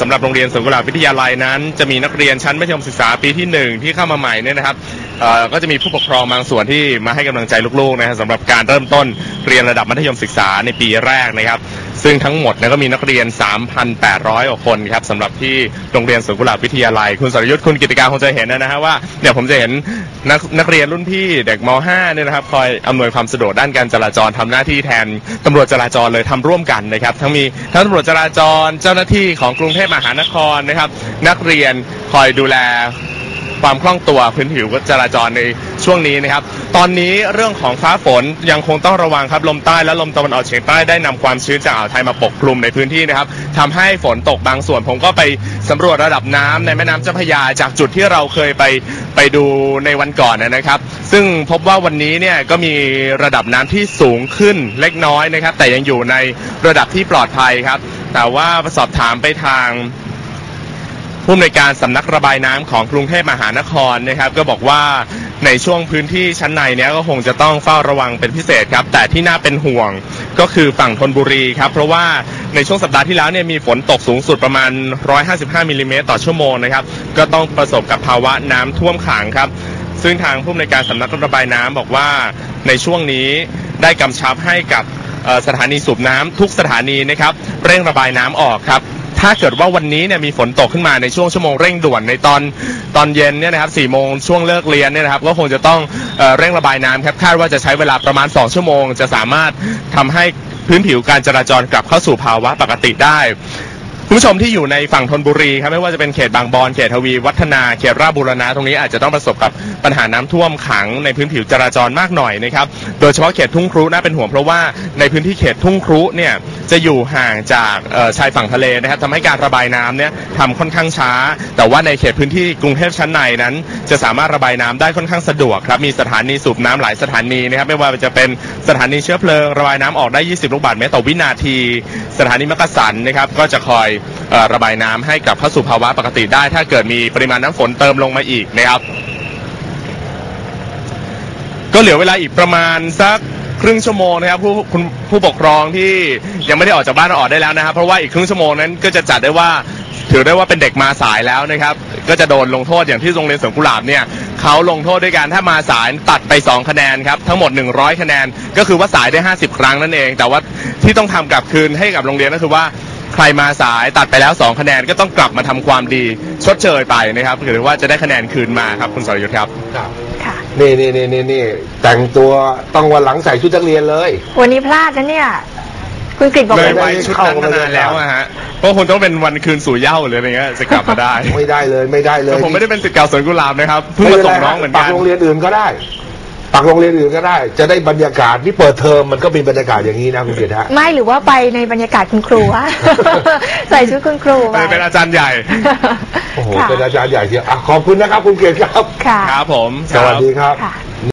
สำหรับโรงเรียนสวนกุหลาบวิทยาลัยนั้น จะมีนักเรียนชั้นมัธยมศึกษาปีที่หนึ่งที่เข้ามาใหม่เนี่ยนะครับก็จะมีผู้ปกครองบางส่วนที่มาให้กำลังใจลูกๆนะครับสำหรับการเริ่มต้นเรียนระดับมัธยมศึกษาในปีแรกนะครับ ซึ่งทั้งหมดนยก็มีนักเรียน 3,800กว่าคนครับสำหรับที่โรงเรียนสวนกุหลาบวิทยาลัย คุณสรยุทธ์คุณกิติการคงจะเห็นนะฮะว่าเนี่ยผมจะเห็นนักนักเรียนรุ่นพี่เด็กม .5 เนี่ยนะครับคอยอำนวยความสะดวกด้านการจราจรทำหน้าที่แทนตำรวจจราจรเลยทำร่วมกันนะครับ ทั้งมีทั้งตำรวจจราจรเจ้าหน้าที่ของกรุงเทพมหานครนะครับ นักเรียนคอยดูแลความคล่องตัวพื้นผิวจราจรใน ช่วงนี้นะครับ ตอนนี้เรื่องของฟ้าฝนยังคงต้องระวังครับลมใต้และลมตะวันออกเฉียงใต้ได้นำความชื้นจากอ่าวไทยมาปกคลุมในพื้นที่นะครับทำให้ฝนตกบางส่วน ผมก็ไปสำรวจระดับน้ำในแม่น้ำเจ้าพระยาจากจุดที่เราเคยไปไปดูในวันก่อนนะครับ ซึ่งพบว่าวันนี้เนี่ยก็มีระดับน้ำที่สูงขึ้นเล็กน้อยนะครับ แต่ยังอยู่ในระดับที่ปลอดภัยครับ แต่ว่าสอบถามไปทางผู้อำนวยการสำนักระบายน้ำของกรุงเทพมหานครนะครับ ก็บอกว่า ในช่วงพื้นที่ชั้นในเนี้ยก็คงจะต้องเฝ้าระวังเป็นพิเศษครับ แต่ที่น่าเป็นห่วงก็คือฝั่งธนบุรีครับเพราะว่าในช่วงสัปดาห์ที่แล้วเนี่ยมีฝนตกสูงสุดประมาณ 155มิลลิเมตรต่อชั่วโมงนะครับก็ต้องประสบกับภาวะน้ำท่วมขังครับ ซึ่งทางผู้อำนวยการสำนักระบายน้ำบอกว่าในช่วงนี้ได้กำชับให้กับสถานีสูบน้ำทุกสถานีนะครับเร่งระบายน้ำออกครับ ถ้าเกิดว่าวันนี้เนี่ยมีฝนตกขึ้นมาในช่วงชั่วโมงเร่งด่วนในตอนตอนเย็นเนี่ยนะครับสี่โมงช่วงเลิกเรียนเนี่ยนะครับก็คงจะต้องเอเร่งระบายน้ำครับคาดว่าจะใช้เวลาประมาณ 2 ชั่วโมง จะสามารถทำให้พื้นผิวการจราจรกลับเข้าสู่ภาวะปกติได้ คุณผู้ชมที่อยู่ในฝั่งธนบุรีครับไม่ว่าจะเป็นเขตบางบอนเขตทวีวัฒนาเขตราชบุรณะตรงนี้อาจจะต้องประสบกับปัญหาน้ำท่วมขังในพื้นผิวจราจรมากหน่อยนะครับโดยเฉพาะเขตทุ่งครุน่าเป็นห่วงเพราะว่าในพื้นที่เขตทุ่งครุเนี่ยจะอยู่ห่างจากชายฝั่งทะเลนะครับทำให้การระบายน้ำเนี่ยทำค่อนข้างช้า แต่ว่าในเขตพื้นที่กรุงเทพชั้นในนั้น จะสามารถระบายน้ำได้ค่อนข้างสะดวกครับมีสถานีสูบน้ำหลายสถานีนะครับไม่ว่าจะเป็นสถานีเชื้อเพลิง ระบายน้ำออกได้ 20 ลูกบาศก์เมตรต่อวินาที สถานีมักกะสันนะครับก็จะคอย ระบายน้ำให้กลับเข้าสู่ภาวะปกติได้ ถ้าเกิดมีปริมาณน้ำฝนเติมลงมาอีกนะครับก็เหลือเวลาอีกประมาณสักครึ่งชั่วโมงนะครับผู้คุณผู้ปกครองที่ยังไม่ได้ออกจากบ้านออกได้แล้วนะครับ เพราะว่าอีกครึ่งชั่วโมงนั้นก็จะจัดได้ว่าถือได้ว่าเป็นเด็กมาสายแล้วนะครับ ก็จะโดนลงโทษอย่างที่โรงเรียนสวนกุหลาบเนี่ยเขาลงโทษด้วยการถ้ามาสายตัดไป 2 คะแนนครับทั้งหมด 100 คะแนน ก็คือว่าสายได้ 50 ครั้งนั่นเอง แต่ว่าที่ต้องทำกลับคืนให้กับโรงเรียนก็คือว่า รมาสายตัดไปแล้ว 2 คะแนนก็ต้องกลับมาทำความดีชดเชยไปนะครับหรือว่าจะได้คะแนนคืนมาครับคุณสรยุทธ์ครับครับ ค่ะ นี่นี่นี่นี่นี่แต่งตัวต้องวันหลังใส่ชุดนักเรียนเลย วันนี้พลาดนะเนี่ย คุณกฤษบอกเลเลยยวัยชุดนั้นมานานแล้วอะฮะเพราะคงต้องเป็นวันคืนสู่เหย้าหรืออะไรเงี้ยจะกลับมาได้ไม่ได้เลยไม่ได้เลยแต่ผมไม่ได้เป็นศิษย์เก่าสวนกุหลาบนะครับเพิ่งมาส่งน้องเหมือนปักักนโรงเรียนอื่นก็ได้ ปักโรงเรียนอื่นก็ได้ จะได้บรรยากาศนี่เปิดเทอมมันก็เป็นบรรยากาศอย่างนี้นะคุณเกียรติฮะ ไม่หรือว่าไปในบรรยากาศคุณครูวะใส่ชุดคุณครูไปเป็นอาจารย์ใหญ่ โอ้โหค่ะเป็นอาจารย์ใหญ่เชียวอะขอบคุณนะครับคุณเกียรติครับ ค่ะ ครับผม สวัสดีครับ ค่ะ